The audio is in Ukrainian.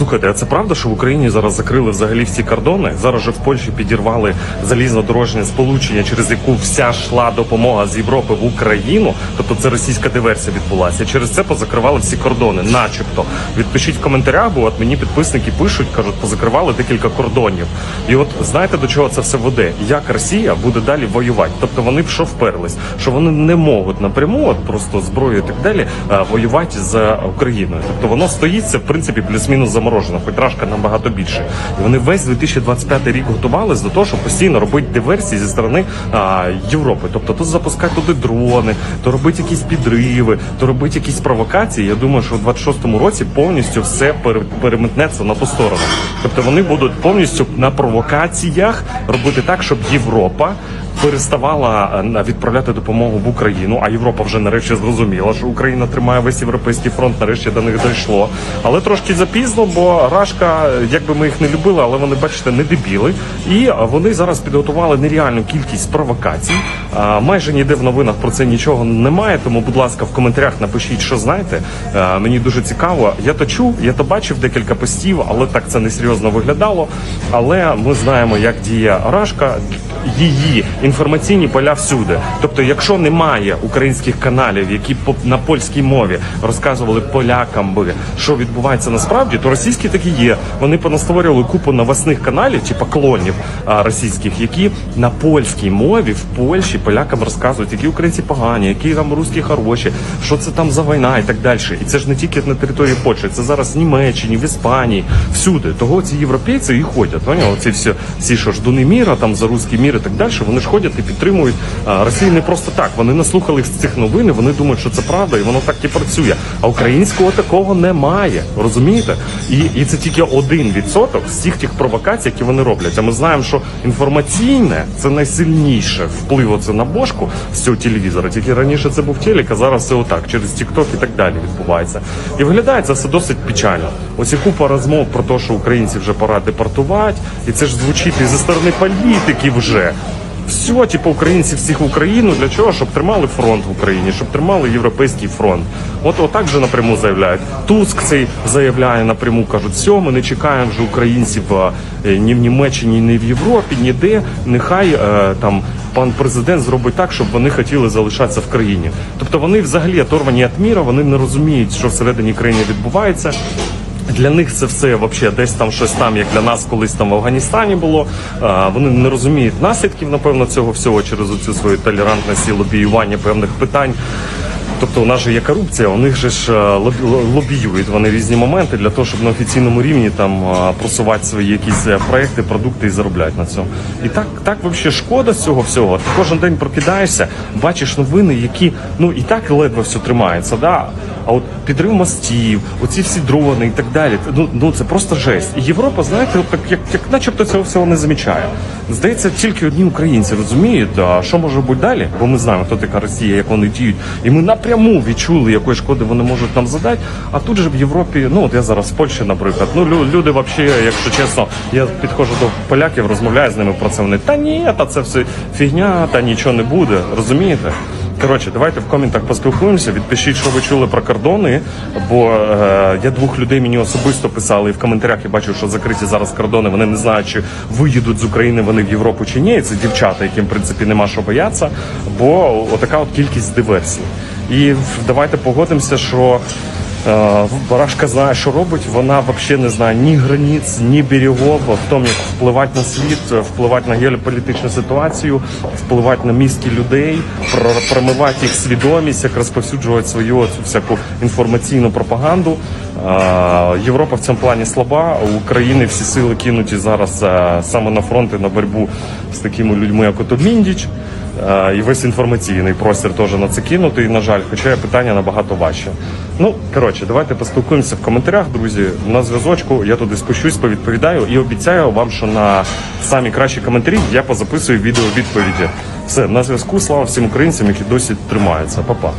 Слухайте, а це правда, що в Україні зараз закрили взагалі всі кордони? Зараз же в Польщі підірвали залізнодорожнє сполучення, через яку вся йшла допомога з Європи в Україну. Тобто це російська диверсія відбулася. Через це позакривали всі кордони, начебто. Відпишіть в коментарях, бо от мені підписники пишуть, кажуть, позакривали декілька кордонів. І от знаєте до чого це все веде? Як Росія буде далі воювати? Тобто вони в що вперлись, що вони не можуть напряму, от просто зброю і так далі, е, воювати з Україною. Тобто воно стоїть це в принципі плюс-мінус заморожено, хоч рашка набагато більше. І вони весь 2025 рік готувалися до того, щоб постійно робити диверсії зі сторони а, Європи. Тобто то запускати туди дрони, то робити якісь підриви, то робити якісь провокації. Я думаю, що в 26-му році повністю все пере- переметнеться на ту сторону. Тобто вони будуть повністю на провокаціях робити так, щоб Європа переставала е, відправляти допомогу в Україну. А Європа вже нарешті зрозуміла, що Україна тримає весь європейський фронт. Нарешті до них дійшло. Але трошки запізно, бо Рашка, е, як би ми їх не любили, але вони, бачите, не дебіли. І е, вони зараз підготували нереальну кількість провокацій. Майже ніде в новинах про це нічого немає. Тому, будь ласка, в коментарях напишіть, що знаєте. Мені дуже цікаво. Я то чув, я то бачив декілька постів, але так це не серйозно виглядало. Але ми знаємо, як діє Рашка її інформаційні поля всюди. Тобто, якщо немає українських каналів, які на польській мові розказували полякам би, що відбувається насправді, то російські такі є. Вони понастворювали купу новосних каналів, типу клонів російських, які на польській мові в Польщі полякам розказують, які українці погані, які там русські хороші, що це там за війна і так далі. І це ж не тільки на території Польщі, це зараз в Німеччині, в Іспанії, всюди. Того ці європейці і ходять. Поняли? Ці всі, всі що ждуни міра, там за русський мір і так далі. Вони ж ходять і підтримують Росію не просто так. Вони наслухали цих новин, і вони думають, що це правда, і воно так і працює. А українського такого немає. Розумієте? І, і це тільки один відсоток з всіх тих провокацій, які вони роблять. А ми знаємо, що інформаційне це найсильніше вплив оце на бошку з цього телевізора. Тільки раніше це був телек, а зараз це отак, через TikTok і так далі відбувається. І виглядає це все досить печально. Ось і купа розмов про те, що українців вже пора депортувати, і це ж звучить і зі сторони політиків вже. Все, типу, українці всіх в Україну для чого? Щоб тримали фронт в Україні, щоб тримали європейський фронт. От отак же напряму заявляють. Туск цей заявляє напряму, кажуть, все, ми не чекаємо вже українців е, ні в Німеччині, ні в Європі, ніде. Нехай е, там пан президент зробить так, щоб вони хотіли залишатися в країні. Тобто вони взагалі оторвані від міра, вони не розуміють, що всередині країни відбувається. Для них це все вообще десь там щось там, як для нас колись там в Афганістані було. Вони не розуміють наслідків, напевно, цього всього через оцю свою толерантність і лобіювання певних питань. Тобто у нас же є корупція, у них же ж е, лобіюють вони різні моменти для того, щоб на офіційному рівні там е, просувати свої якісь е, проекти, продукти і заробляти на цьому. І так, так взагалі шкода з цього всього. Ти кожен день прокидаєшся, бачиш новини, які ну і так ледве все тримається. Да? А от підрив мостів, оці всі дрони і так далі. Ну, ну це просто жесть. І Європа, знаєте, от так як, як начебто цього всього не замічає. Здається, тільки одні українці розуміють, а що може бути далі, бо ми знаємо, хто така Росія, як вони діють, і ми напряму відчули, якої шкоди вони можуть нам задати. А тут же в Європі, ну от я зараз в Польщі, наприклад, ну люди, взагалі, якщо чесно, я підходжу до поляків, розмовляю з ними про це. Вони та ні, та це все фігня, та нічого не буде. Розумієте? Коротше, давайте в коментах поспілкуємося. Відпишіть, що ви чули про кордони. Бо е, я двох людей мені особисто писали, і в коментарях я бачив, що закриті зараз кордони. Вони не знають, чи виїдуть з України вони в Європу чи ні. Це дівчата, яким в принципі нема що боятися. Бо отака от кількість диверсій. І давайте погодимося, що. Е, Барашка знає, що робить. Вона взагалі не знає ні границь, ні берегов, в тому, як впливати на світ, впливати на геополітичну ситуацію, впливати на мізки людей, про- промивати їх свідомість, як розповсюджувати свою цю всяку інформаційну пропаганду. Е, Європа в цьому плані слаба. У України всі сили кинуті зараз е, саме на фронт і на боротьбу з такими людьми, як ото Міндіч. Е, І весь інформаційний простір теж на це кинутий, на жаль, хоча питання набагато важче. Ну, коротше, давайте поспілкуємося в коментарях, друзі. На зв'язочку я туди спущусь, повідповідаю і обіцяю вам, що на самі кращі коментарі я позаписую відео відповіді. Все, на зв'язку. Слава всім українцям, які досі тримаються. Па-па.